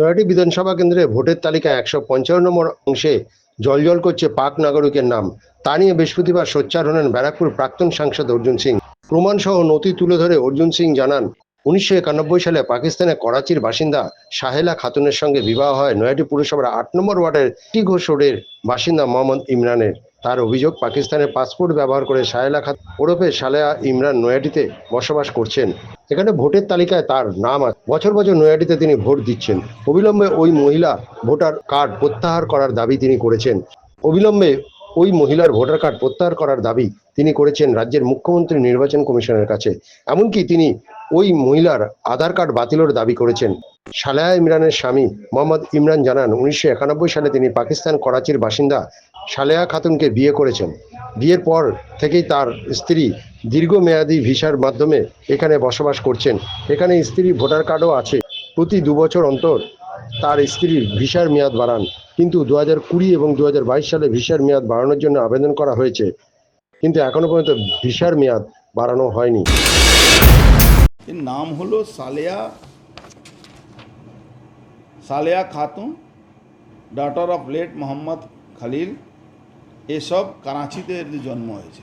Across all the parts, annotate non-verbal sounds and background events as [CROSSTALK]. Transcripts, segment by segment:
নয়াটি বিধানসভা কেন্দ্রে ভোটের তালিকায় একশো পঞ্চান্ন নম্বর অংশে জলজল করছে পাক নাগরিকের নাম। তা নিয়ে বৃহস্পতিবার সোচ্চার হলেন ব্যারাকপুর প্রাক্তন সাংসদ অর্জুন সিং। প্রমাণসহ নথি তুলে ধরে অর্জুন সিং জানান, উনিশশো একানব্বই সালে পাকিস্তানের করাচির বাসিন্দা সাহেলা খাতুনের সঙ্গে বিবাহ হয় নয়াটি পুরসভার আট নম্বর ওয়ার্ডের টি ঘোষ রোডের বাসিন্দা মোহাম্মদ ইমরানের। তার অভিযোগ পাকিস্তানের পাসপোর্ট ব্যবহার করে সাহেলা খাত ওরফে সালেয়া ইমরান নয়াটিতে বসবাস করছেন। এখানে ভোটের তালিকায় তার নাম আছে। বছর বছর নয়াটিতে তিনি ভোট দিচ্ছেন। অবিলম্বে ওই মহিলা ভোটার কার্ড প্রত্যাহার করার দাবি তিনি করেছেন। অবিলম্বে ওই মহিলার ভোটার কার্ড প্রত্যাহার করার দাবি তিনি করেছেন রাজ্যের মুখ্যমন্ত্রী নির্বাচন কমিশনের কাছে। এমনকি তিনি ওই মহিলার আধার কার্ড বাতিলের দাবি করেছেন। সালেহা ইমরানের স্বামী মোহাম্মদ ইমরান জানান, উনিশশো একানব্বই সালে তিনি পাকিস্তান করাচির বাসিন্দা সালেহা খাতুনকে বিয়ে করেছেন। বিয়ের পর থেকেই তার স্ত্রী দীর্ঘমেয়াদী ভিসার মাধ্যমে এখানে বসবাস করছেন। এখানে স্ত্রীর ভোটার কার্ডও আছে। প্রতি দু বছর অন্তর তার স্ত্রীর ভিসার মেয়াদ বাড়ান। কিন্তু দু হাজার কুড়ি এবং দু হাজার বাইশ সালে ভিসার মেয়াদ বাড়ানোর জন্য আবেদন করা হয়েছে। কিন্তু এখনও পর্যন্ত ভিসার মেয়াদ বাড়ানো হয়নি। এর নাম হলো Saleya Saleya Khatun daughter of late Mohammad Khalil. এসব করাচিতে এর জন্ম হয়েছে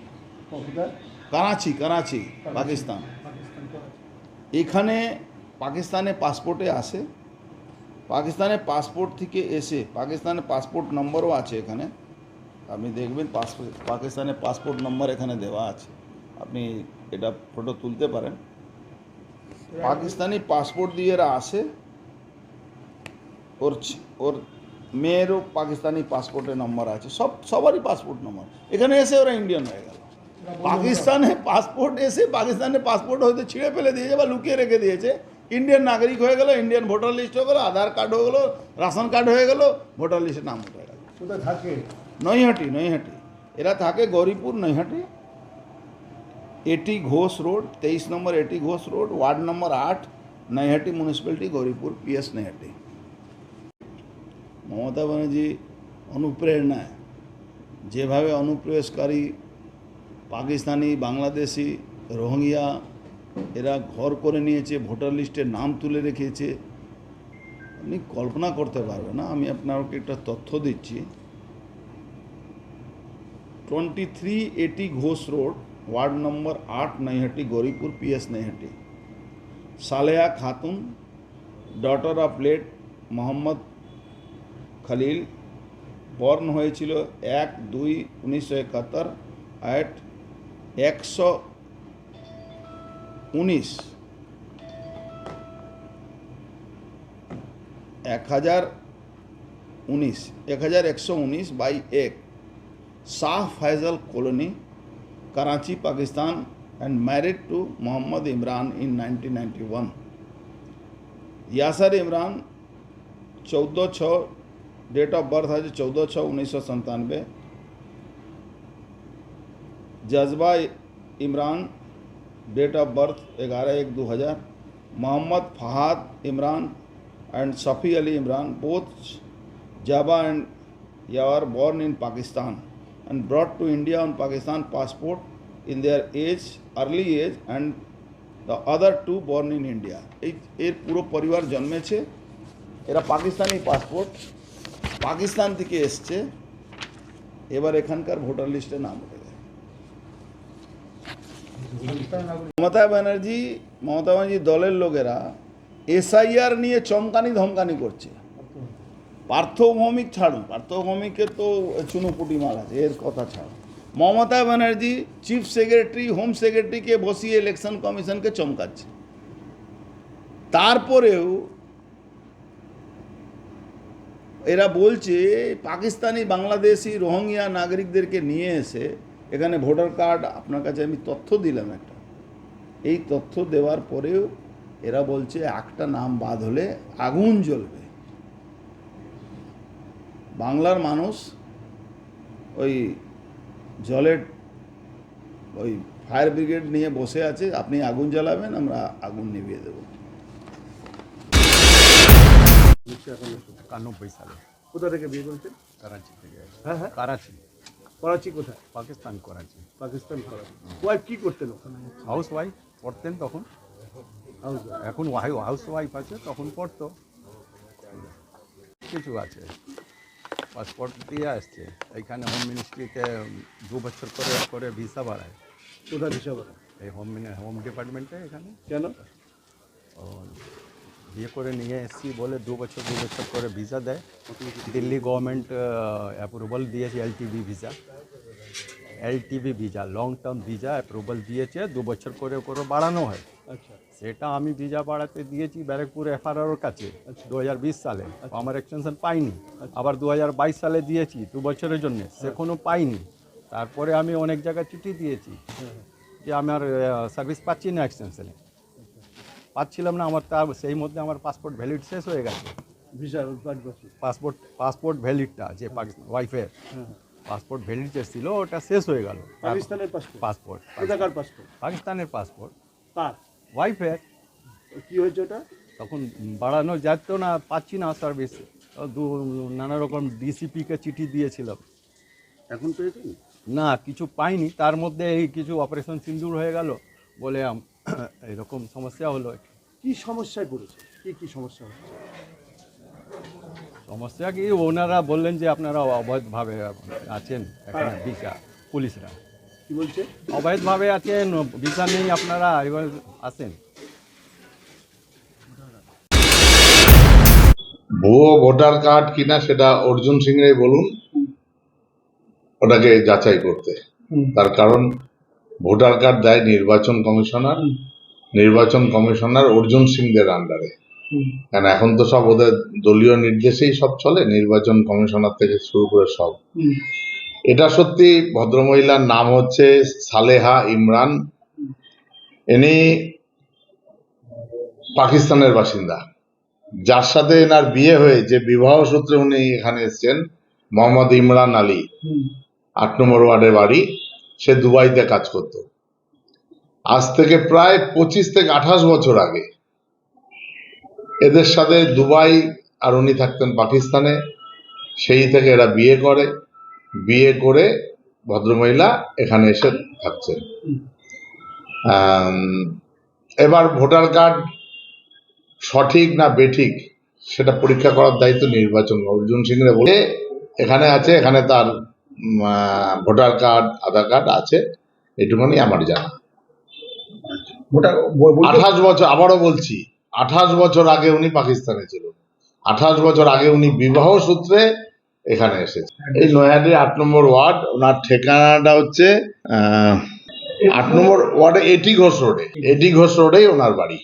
করাচি করাচি পাকিস্তান। এখানে পাকিস্তানে পাসপোর্টে আসে। পাকিস্তানের পাসপোর্ট থেকে এসে পাকিস্তানের পাসপোর্ট নম্বরও আছে এখানে। আপনি দেখবেন পাসপোর্ট পাকিস্তানের পাসপোর্ট নম্বর এখানে দেওয়া আছে। আপনি এটা ফটো তুলতে পারেন। পাকিস্তানি পাসপোর্ট দিয়ে এরা আসে। ওর ওর মেয়েরও পাকিস্তানি পাসপোর্টের নম্বর আছে। সব সবারই পাসপোর্ট নম্বর এখানে এসে ওরা ইন্ডিয়ান হয়ে গেল। পাকিস্তানে পাসপোর্ট এসে পাকিস্তানের পাসপোর্ট হয়তো ছিঁড়ে ফেলে দিয়েছে বা লুকিয়ে রেখে দিয়েছে। ইন্ডিয়ান নাগরিক হয়ে গেল ইন্ডিয়ান ভোটার লিস্ট হয়ে গেলো আধার কার্ড হয়ে গেলো রেশন কার্ড হয়ে গেলো ভোটার লিস্টে নাম উঠে গেল। কোথায় থাকে? নৈহাটি নৈহাটি। এরা থাকে গৌরীপুর নৈহাটি। এটি ঘোষ রোড তেইশ নম্বর এটি ঘোষ রোড ওয়ার্ড নম্বর আট নৈহাটি মিউনিসিপ্যালিটি গৌরীপুর পিএস নৈহাটি। মমতা ব্যানার্জি অনুপ্রেরণায় যেভাবে অনুপ্রবেশকারী পাকিস্তানি বাংলাদেশি রোহিঙ্গিয়া এরা ঘর করে নিয়েছে ভোটার লিস্টে নাম তুলে রেখেছে আপনি কল্পনা করতে পারবেন না আমি আপনাকে একটা তথ্য দিচ্ছি twenty three eighty Ghosh road ward number आठ Naihati Gouripur P S Naihati Saleha Khatun daughter of late Mohammad Khalil born হয়েছিল এক দুই উনিশশো একাত্তর অ্যাট একশো উনিশ এক হাজার উনিশ এক হাজার একশো উনিশ বাই এক Shah Faisal colony Karachi Pakistan and married to Mohammad Imran in 1991 Yasir Imran चौदह छः डेट ऑफ बर्थ है चौदह छः उन्नीस सौ संतानवे जज्बा इमरान डेट ऑफ बर्थ ग्यारह एक दो हज़ार मोहम्मद फहाद इमरान एंड सफ़ी अली इमरान बोथ जाबा एंड यार born in Pakistan and brought to India on Pakistan passport in their age, early age and the other two born in India. এই এর পুরো পরিবার জন্মেছে এরা পাকিস্তানি পাসপোর্ট পাকিস্তান থেকে এসছে, এবার এখানকার ভোটার লিস্টে নাম উঠে গেছে মমতা ব্যানার্জি মমতা ব্যানার্জি দলের লোকেরা এসআইআর নিয়ে চমকানি ধমকানি করছে। পার্থভৌমিক ছাড়ুন তো চুনোপুটি মাল আছে, এর কথা ছাড়ুন। Mamata Banerjee chief secretary, home সেক্রেটারিকে বসিয়ে ইলেকশন কমিশনকে চমকাচ্ছে। তারপরেও এরা বলছে, পাকিস্তানি, বাংলাদেশি রোহিঙ্গিয়া নাগরিকদেরকে নিয়ে এসে এখানে ভোটার কার্ড, আপনার কাছে আমি তথ্য দিলাম একটা। এই তথ্য দেওয়ার পরেও এরা বলছে, একটা নাম বাদ হলে আগুন জ্বলবে। বাংলার মানুষ ওই জলের, ওই ফায়ার ব্রিগেড নিয়ে বসে আছে, আপনি আগুন জ্বালাবেন, আমরা আগুন নিভিয়ে দেবো। একানব্বই সালে। কোথা থেকে বিয়ে করেছেন? করাচি থেকে। হ্যাঁ হ্যাঁ। করাচি। করাচি কোথায়? পাকিস্তান করাচি। পাকিস্তান করাচি। ওয়াইফ কি করতেন ওখানে? হাউস ওয়াইফ পড়তেন তখন। হাউস এখন হাউস ওয়াইফ আছে তখন পড়তো। কিছু আছে। পাসপোর্ট দিয়ে আসছে। এইখানে হোম মিনিস্ট্রিতে দু বছর করে করে ভিসা বাড়ায়। কোথায় হিসাব এই হোম মিনি- হোম ডিপার্টমেন্টে এখানে। কেন? বিয়ে করে নিয়ে এসছি বলে দু বছর দু বছর করে ভিসা দেয়। দিল্লি গভর্নমেন্ট অ্যাপ্রুভাল দিয়েছে LTB visa LTB visa long term visa approval দিয়েছে দু বছর করে করে বাড়ানো হয়। আচ্ছা। সেটা আমি ভিসা বাড়াতে দিয়েছি ব্যারাকপুর এফআরআর কাছে দু হাজার বিশ সালে। আমার এক্সটেনশন পাইনি। আবার দু হাজার বাইশ সালে দিয়েছি দু বছরের জন্য। সেখনও পাইনি। তারপরে আমি অনেক জায়গায় চিঠি দিয়েছি যে আমার সার্ভিস পাচ্ছি না এক্সটেনশনে পাচ্ছিলাম না আমার তার সেই মধ্যে আমার পাসপোর্ট ভ্যালিড শেষ হয়ে গেছে। ভিসা পাসপোর্ট পাসপোর্ট ভ্যালিডটা যে ওয়াইফের হ্যাঁ। পাসপোর্ট ভ্যালিড ছিল ওটা শেষ হয়ে গেল। পাকিস্তানের পাসপোর্ট পাসপোর্ট পাসপোর্ট পাকিস্তানের পাসপোর্ট কার? ওয়াইফের কি হয়েছে ওটা? তখন বাড়ানো যাচ্ছে না পাচ্ছি না সার্ভিস দু নানা রকম ডিসিপিকে চিঠি দিয়েছিলাম। এখন পেয়েছেন? না কিছু পাইনি। তার মধ্যে এই কিছু অপারেশন সিন্দুর হয়ে গেল। বলে [COUGHS] এরকম সমস্যা হলো কি সমস্যায় পড়েছে কি কি সমস্যা হচ্ছে সমস্যা কি ওনারা বললেন যে আপনারা অবৈধভাবে আছেন এখানে ভিসা পুলিশরা। কি বলছে? অবৈধভাবে আছেন ভিসা নেই আপনারা এবার আসেন ভুয়ো ভোটার কার্ড কিনা সেটা অর্জুন সিং রাই বলুন ওটাকে যাচাই করতে। তার কারণ ভোটার কার্ড দেয় নির্বাচন কমিশনার নির্বাচন কমিশনার অর্জুন সিংদের আন্ডারে কারণ এখন তো সব ওদের দলীয় নির্দেশেই সব চলে নির্বাচন কমিশনার থেকে শুরু করে সব। এটা সত্যি ভদ্রমহিলার নাম হচ্ছে সালেহা ইমরান। ইনি পাকিস্তানের বাসিন্দা। যার সাথে এনার বিয়ে হয়ে যে বিবাহ সূত্রে উনি এখানে এসেছেন মোহাম্মদ ইমরান আলী। আট নম্বর ওয়ার্ডের বাড়ি। সে দুবাইতে কাজ করত। আজ থেকে প্রায় পঁচিশ থেকে আঠাশ বছর আগে এদের সাথে দুবাই আর উনি থাকতেন পাকিস্তানে। সেই থেকে এরা বিয়ে করে। বিয়ে করে ভদ্রমহিলা এখানে এসে থাকছেন। এবার ভোটার কার্ড সঠিক না বেঠিক সেটা পরীক্ষা করার দায়িত্ব নির্বাচন। অর্জুন সিং রে বলে, এখানে আছে, এখানে তার ভোটার কার্ড আধার কার্ড আছে এটুকুনি আমার জানা। আঠাশ বছর আবারও বলছি আঠাশ বছর আগে উনি পাকিস্তানে ছিল আঠাশ বছর আগে উনি বিবাহ সূত্রে এখানে এসেছে। এই নয়াদি আট নম্বর ওয়ার্ড ওনার ঠিকানাটা হচ্ছে আহ, আট নম্বর ওয়ার্ডে এটি ঘোষ রোডে এটি ঘোষ রোডেই ওনার বাড়ি।